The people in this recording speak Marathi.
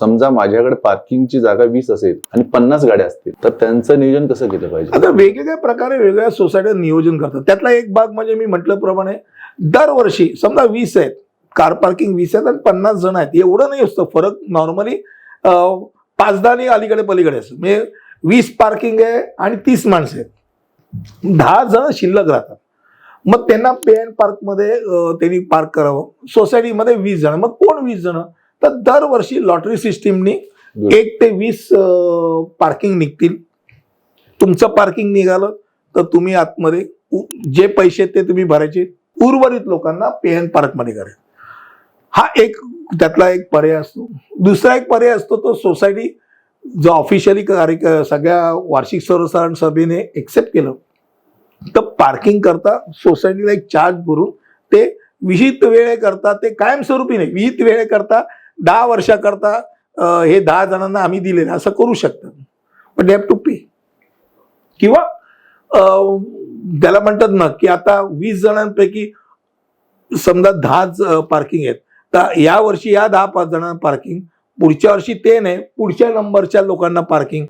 समजा माझ्याकडे पार्किंगची जागा वीस असेल आणि पन्नास गाड्या असतील तर त्यांचं नियोजन कसं केलं पाहिजे? आता वेगवेगळ्या प्रकारे वेगवेगळ्या सोसायट्या नियोजन करतात. त्यातला एक भाग म्हणजे मी म्हटल्याप्रमाणे दरवर्षी समजा वीस आहेत कार पार्किंग वीस आहेत आणि पन्नास जण आहेत एवढं नाही असतं. फरक नॉर्मली पाचदानी आणि अलीकडे पलीकडे असतं. म्हणजे वीस पार्किंग आहे आणि तीस माणसं आहेत. दहा जण शिल्लक राहतात. मग त्यांना पे अँड पार्कमध्ये त्यांनी पार्क करावं. सोसायटीमध्ये वीस जण. मग कोण वीस जण? तर दरवर्षी लॉटरी सिस्टीमनी एक ते वीस पार्किंग निघतील. तुमचं पार्किंग निघालं तर तुम्ही आतमध्ये जे पैसे ते तुम्ही भरायचे. उर्वरित लोकांना पे अँड पार्कमध्ये करा हा एक त्यातला एक पर्याय असतो. दुसरा एक पर्याय असतो तो सोसायटी जो ऑफिशियली कार्य सगळ्या वार्षिक सर्वसाधारण सभेने एक्सेप्ट केलं तर पार्किंग करता सोसायटीला एक चार्ज भरून ते विहित वेळेकरता ते कायमस्वरूपी नाही. विहित वेळेकरता दहा वर्षाकरता हे दहा जणांना आम्ही दिलेलं असं करू शकतात. पण हॅव टू पे किंवा त्याला म्हणतात ना की आता वीस जणांपैकी समजा दहाच पार्किंग आहेत. तर या वर्षी या दहा पाच जणांना पार्किंग पुढच्या वर्षी ते नाही. पुढच्या नंबरच्या लोकांना पार्किंग